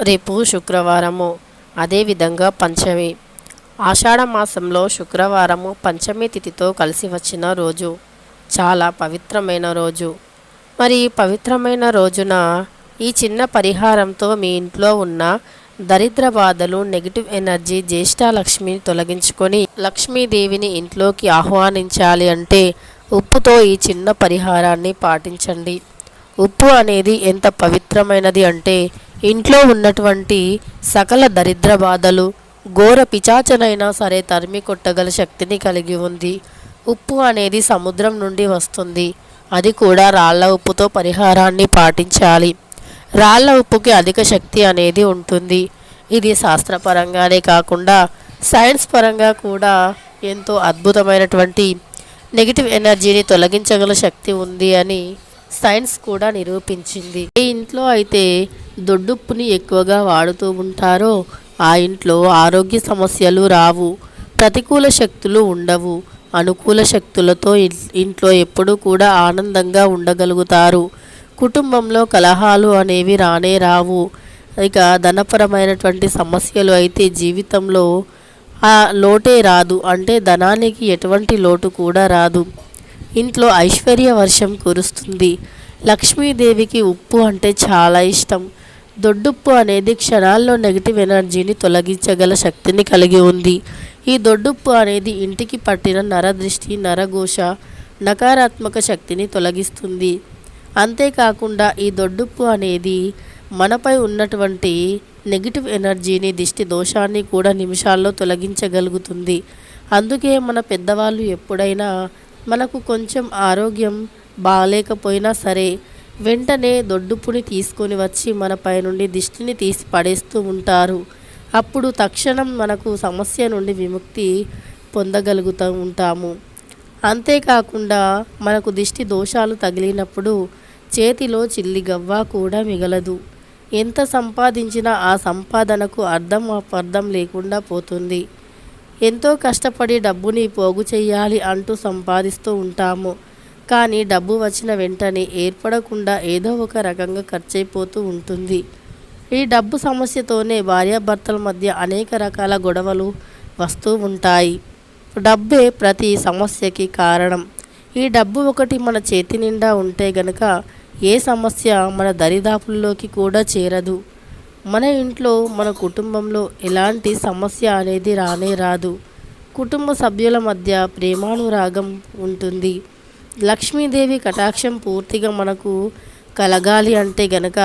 రేపు శుక్రవారము. అదేవిధంగా పంచమి. ఆషాఢ మాసంలో శుక్రవారము పంచమి తిథితో కలిసి వచ్చిన రోజు. చాలా పవిత్రమైన రోజు. మరి పవిత్రమైన రోజున ఈ చిన్న పరిహారంతో మీ ఇంట్లో ఉన్న దరిద్ర బాధలు నెగిటివ్ ఎనర్జీ జ్యేష్ఠలక్ష్మిని తొలగించుకొని లక్ష్మీదేవిని ఇంట్లోకి ఆహ్వానించాలి అంటే ఉప్పుతో ఈ చిన్న పరిహారాన్ని పాటించండి. ఉప్పు అనేది ఎంత పవిత్రమైనది అంటే ఇంట్లో ఉన్నటువంటి సకల దరిద్ర బాధలు ఘోర పిచాచనైనా సరే తరిమి కొట్టగల శక్తిని కలిగి ఉంది. ఉప్పు అనేది సముద్రం నుండి వస్తుంది. అది కూడా రాళ్ళ ఉప్పుతో పరిహారాన్ని పాటించాలి. రాళ్ళ ఉప్పుకి అధిక శక్తి అనేది ఉంటుంది. ఇది శాస్త్రపరంగానే కాకుండా సైన్స్ పరంగా కూడా ఎంతో అద్భుతమైనటువంటి నెగిటివ్ ఎనర్జీని తొలగించగల శక్తి ఉంది అని సైన్స్ కూడా నిరూపించింది. ఏ ఇంట్లో అయితే దొడ్డుప్పుని ఎక్కువగా వాడుతూ ఉంటారో ఆ ఇంట్లో ఆరోగ్య సమస్యలు రావు ప్రతికూల శక్తులు ఉండవు. అనుకూల శక్తులతో ఇంట్లో ఎప్పుడూ కూడా ఆనందంగా ఉండగలుగుతారు. కుటుంబంలో కలహాలు అనేవి రానే రావు. ఇక ధనపరమైనటువంటి సమస్యలు అయితే జీవితంలో ఆ లోటే రాదు. అంటే ధనానికి ఎటువంటి లోటు కూడా రాదు. ఇంట్లో ఐశ్వర్య వర్షం కురుస్తుంది. లక్ష్మీదేవికి ఉప్పు అంటే చాలా ఇష్టం. దొడ్డుప్పు అనేది క్షణాల్లో నెగిటివ్ ఎనర్జీని తొలగించగల శక్తిని కలిగి ఉంది. ఈ దొడ్డుప్పు అనేది ఇంటికి పట్టిన నరదృష్టి నరఘోష నకారాత్మక శక్తిని తొలగిస్తుంది. అంతేకాకుండా ఈ దొడ్డుప్పు అనేది మనపై ఉన్నటువంటి నెగిటివ్ ఎనర్జీని దిష్టి దోషాన్ని కూడా నిమిషాల్లో తొలగించగలుగుతుంది. అందుకే మన పెద్దవాళ్ళు ఎప్పుడైనా మనకు కొంచెం ఆరోగ్యం బాగాలేకపోయినా సరే వెంటనే దొడ్డుప్పుని తీసుకొని వచ్చి మన నుండి దిష్టిని తీసి పడేస్తూ ఉంటారు. అప్పుడు తక్షణం మనకు సమస్య నుండి విముక్తి పొందగలుగుతూ ఉంటాము. అంతేకాకుండా మనకు దిష్టి దోషాలు తగిలినప్పుడు చేతిలో చిల్లి గవ్వ కూడా మిగలదు. ఎంత సంపాదించినా ఆ సంపాదనకు అర్థం అర్థం లేకుండా పోతుంది. ఎంతో కష్టపడి డబ్బుని పోగు చేయాలి అంటూ సంపాదిస్తూ ఉంటాము. కానీ డబ్బు వచ్చిన వెంటనే ఏర్పడకుండా ఏదో ఒక రకంగా ఖర్చయిపోతూ ఉంటుంది. ఈ డబ్బు సమస్యతోనే భార్యాభర్తల మధ్య అనేక రకాల గొడవలు వస్తూ ఉంటాయి. డబ్బే ప్రతి సమస్యకి కారణం. ఈ డబ్బు ఒకటి మన చేతి నిండా ఉంటే గనక ఏ సమస్య మన దరిదాపుల్లోకి కూడా చేరదు. మన ఇంట్లో మన కుటుంబంలో ఎలాంటి సమస్య అనేది రానే రాదు. కుటుంబ సభ్యుల మధ్య ప్రేమానురాగం ఉంటుంది. లక్ష్మీదేవి కటాక్షం పూర్తిగా మనకు కలగాలి అంటే గనక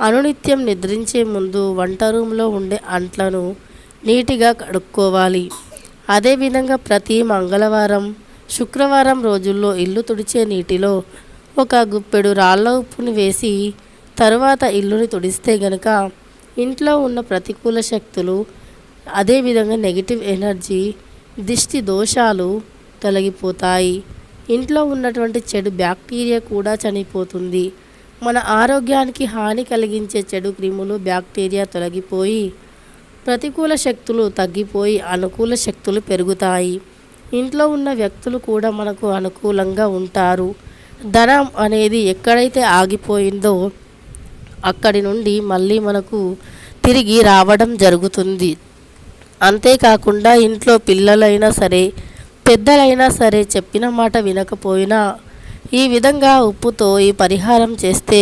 అనునిత్యం నిద్రించే ముందు వంట రూమ్లో ఉండే అంట్లను నీటిగా కడుక్కోవాలి. అదేవిధంగా ప్రతి మంగళవారం శుక్రవారం రోజుల్లో ఇల్లు తుడిచే నీటిలో ఒక గుప్పెడు రాళ్ళ ఉప్పుని వేసి తరువాత ఇల్లుని తుడిస్తే గనక ఇంట్లో ఉన్న ప్రతికూల శక్తులు అదేవిధంగా నెగిటివ్ ఎనర్జీ దిష్టి దోషాలు తొలగిపోతాయి. ఇంట్లో ఉన్నటువంటి చెడు బ్యాక్టీరియా కూడా చనిపోతుంది. మన ఆరోగ్యానికి హాని కలిగించే చెడు క్రిములు బ్యాక్టీరియా తొలగిపోయి ప్రతికూల శక్తులు తగ్గిపోయి అనుకూల శక్తులు పెరుగుతాయి. ఇంట్లో ఉన్న వ్యక్తులు కూడా మనకు అనుకూలంగా ఉంటారు. ధనం అనేది ఎక్కడైతే ఆగిపోయిందో అక్కడి నుండి మళ్ళీ మనకు తిరిగి రావడం జరుగుతుంది. అంతేకాకుండా ఇంట్లో పిల్లలైనా సరే పెద్దలైనా సరే చెప్పిన మాట వినకపోయినా ఈ విధంగా ఉప్పుతో ఈ పరిహారం చేస్తే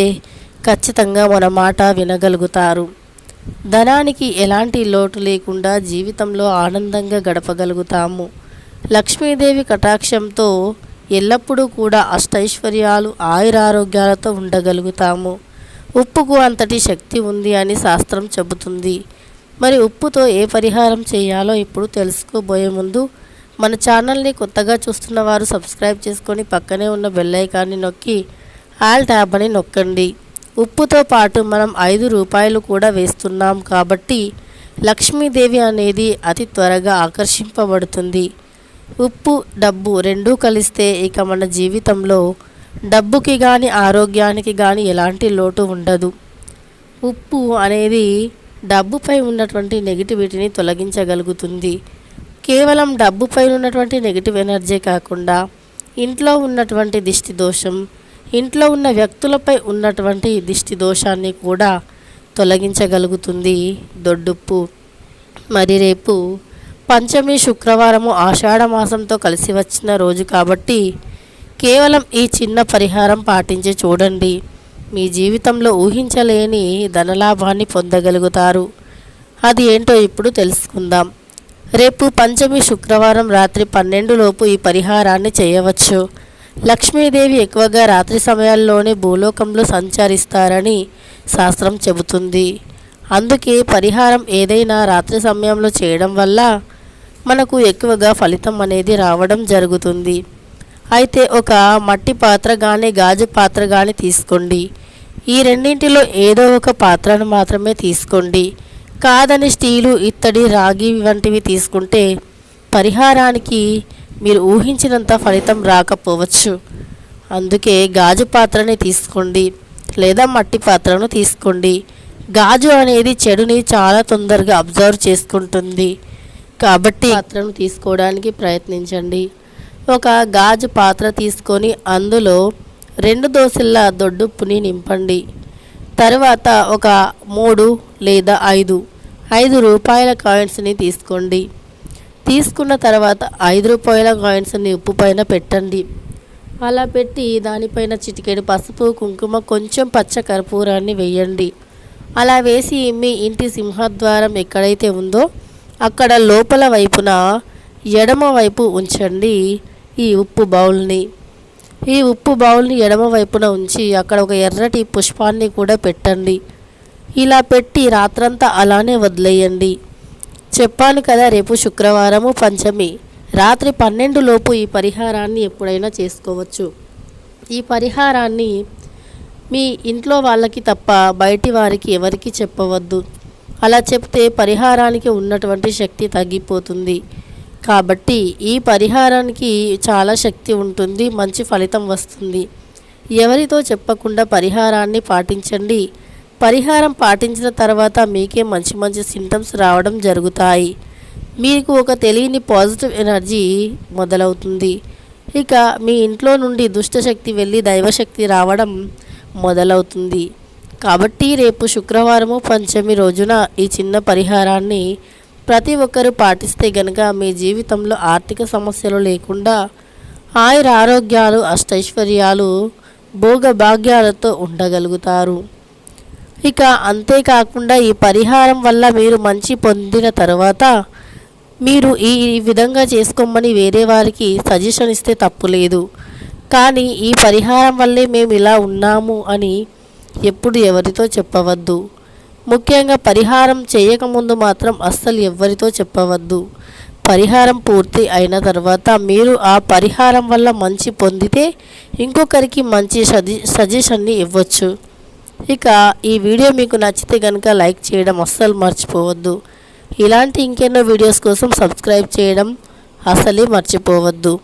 ఖచ్చితంగా మన మాట వినగలుగుతారు. ధనానికి ఎలాంటి లోటు లేకుండా జీవితంలో ఆనందంగా గడపగలుగుతాము. లక్ష్మీదేవి కటాక్షంతో ఎల్లప్పుడూ కూడా అష్టైశ్వర్యాలు ఆయురారోగ్యాలతో ఉండగలుగుతాము. ఉప్పుకు అంతటి శక్తి ఉంది అని శాస్త్రం చెబుతుంది. మరి ఉప్పుతో ఏ పరిహారం చేయాలో ఇప్పుడు తెలుసుకోబోయే ముందు మన ఛానల్ని కొత్తగా చూస్తున్న వారు సబ్స్క్రైబ్ చేసుకొని పక్కనే ఉన్న బెల్లైకాన్ని నొక్కి ఆల్ ట్యాబ్ అని నొక్కండి. ఉప్పుతో పాటు మనం ఐదు రూపాయలు కూడా వేస్తున్నాం కాబట్టి లక్ష్మీదేవి అనేది అతి త్వరగా ఆకర్షింపబడుతుంది. ఉప్పు డబ్బు రెండూ కలిస్తే ఇక మన జీవితంలో డబ్బుకి కానీ ఆరోగ్యానికి కానీ ఎలాంటి లోటు ఉండదు. ఉప్పు అనేది డబ్బుపై ఉన్నటువంటి నెగిటివిటీని తొలగించగలుగుతుంది. కేవలం డబ్బుపై ఉన్నటువంటి నెగిటివ్ ఎనర్జీ కాకుండా ఇంట్లో ఉన్నటువంటి దిష్టి దోషం ఇంట్లో ఉన్న వ్యక్తులపై ఉన్నటువంటి దిష్టి దోషాన్ని కూడా తొలగించగలుగుతుంది దొడ్డుప్పు. మరి రేపు పంచమి శుక్రవారము ఆషాఢ మాసంతో కలిసి వచ్చిన రోజు కాబట్టి కేవలం ఈ చిన్న పరిహారం పాటించి చూడండి. మీ జీవితంలో ఊహించలేని ధనలాభాన్ని పొందగలుగుతారు. అది ఏంటో ఇప్పుడు తెలుసుకుందాం. రేపు పంచమి శుక్రవారం రాత్రి పన్నెండులోపు ఈ పరిహారాన్ని చేయవచ్చు. లక్ష్మీదేవి ఎక్కువగా రాత్రి సమయాల్లోనే భూలోకంలో సంచరిస్తారని శాస్త్రం చెబుతుంది. అందుకే పరిహారం ఏదైనా రాత్రి సమయంలో చేయడం వల్ల మనకు ఎక్కువగా ఫలితం అనేది రావడం జరుగుతుంది. అయితే ఒక మట్టి పాత్ర కానీ గాజు పాత్ర కానీ తీసుకోండి. ఈ రెండింటిలో ఏదో ఒక పాత్రను మాత్రమే తీసుకోండి. కాదని స్టీలు ఇత్తడి రాగి వంటివి తీసుకుంటే పరిహారానికి మీరు ఊహించినంత ఫలితం రాకపోవచ్చు. అందుకే గాజు పాత్రని తీసుకోండి లేదా మట్టి పాత్రను తీసుకోండి. గాజు అనేది చెడుని చాలా తొందరగా అబ్జర్వ్ చేసుకుంటుంది. కాబట్టి పాత్రను తీసుకోవడానికి ప్రయత్నించండి. ఒక గాజు పాత్ర తీసుకొని అందులో రెండు దోశల దొడ్డుప్పుని నింపండి. తర్వాత ఒక మూడు లేదా ఐదు ఐదు రూపాయల కాయిన్స్ని తీసుకోండి. తీసుకున్న తర్వాత ఐదు రూపాయల కాయిన్స్ని ఉప్పు పైన పెట్టండి. అలా పెట్టి దానిపైన చిటికెడు పసుపు కుంకుమ కొంచెం పచ్చ కర్పూరాన్ని వేయండి. అలా వేసి మీ ఇంటి సింహద్వారం ఎక్కడైతే ఉందో అక్కడ లోపల వైపున ఎడమ వైపు ఉంచండి. ఈ ఉప్పు బౌల్ని ఈ ఉప్పు బౌల్ని ఎడమ వైపున ఉంచి అక్కడ ఒక ఎర్రటి పుష్పాన్ని కూడా పెట్టండి. ఇలా పెట్టి రాత్రంతా అలానే వదిలేయండి. చెప్పాను కదా రేపు శుక్రవారము పంచమి. రాత్రి పన్నెండు లోపు ఈ పరిహారాన్ని ఎప్పుడైనా చేసుకోవచ్చు. ఈ పరిహారాన్ని మీ ఇంట్లో వాళ్ళకి తప్ప బయటి వారికి ఎవరికి చెప్పవద్దు. అలా చెప్తే పరిహారానికి ఉన్నటువంటి శక్తి తగ్గిపోతుంది. కాబట్టి ఈ పరిహారానికి చాలా శక్తి ఉంటుంది మంచి ఫలితం వస్తుంది. ఎవరితో చెప్పకుండా పరిహారాన్ని పాటించండి. పరిహారం పాటించిన తర్వాత మీకే మంచి మంచి సింటమ్స్ రావడం జరుగుతాయి. మీకు ఒక తెలియని పాజిటివ్ ఎనర్జీ మొదలవుతుంది. ఇక మీ ఇంట్లో నుండి దుష్టశక్తి వెళ్ళి దైవశక్తి రావడం మొదలవుతుంది. కాబట్టి రేపు శుక్రవారము పంచమి రోజున ఈ చిన్న పరిహారాన్ని ప్రతి ఒక్కరూ పాటిస్తే గనక మీ జీవితంలో ఆర్థిక సమస్యలు లేకుండా ఆయుర ఆరోగ్యాలు అష్టైశ్వర్యాలు భోగభాగ్యాలతో ఉండగలుగుతారు. ఇక అంతేకాకుండా ఈ పరిహారం వల్ల మీరు మంచి పొందిన తర్వాత మీరు ఈ విధంగా చేసుకోమని వేరే వారికి సజెషన్ ఇస్తే తప్పులేదు కానీ ఈ పరిహారం వల్లే మేము ఇలా ఉన్నాము అని ఎప్పుడు ఎవరితో చెప్పవద్దు. ముఖ్యంగా పరిహారం చేయకముందు మాత్రం అస్సలు ఎవ్వరితో చెప్పవద్దు. పరిహారం పూర్తి అయిన తర్వాత మీరు ఆ పరిహారం వల్ల మంచి పొందితే ఇంకొకరికి మంచి సజె సజెషన్ని ఇవ్వచ్చు. ఇక ఈ వీడియో మీకు నచ్చితే కనుక లైక్ చేయడం అస్సలు మర్చిపోవద్దు. ఇలాంటి ఇంకెన్నో వీడియోస్ కోసం సబ్స్క్రైబ్ చేయడం అసలే మర్చిపోవద్దు.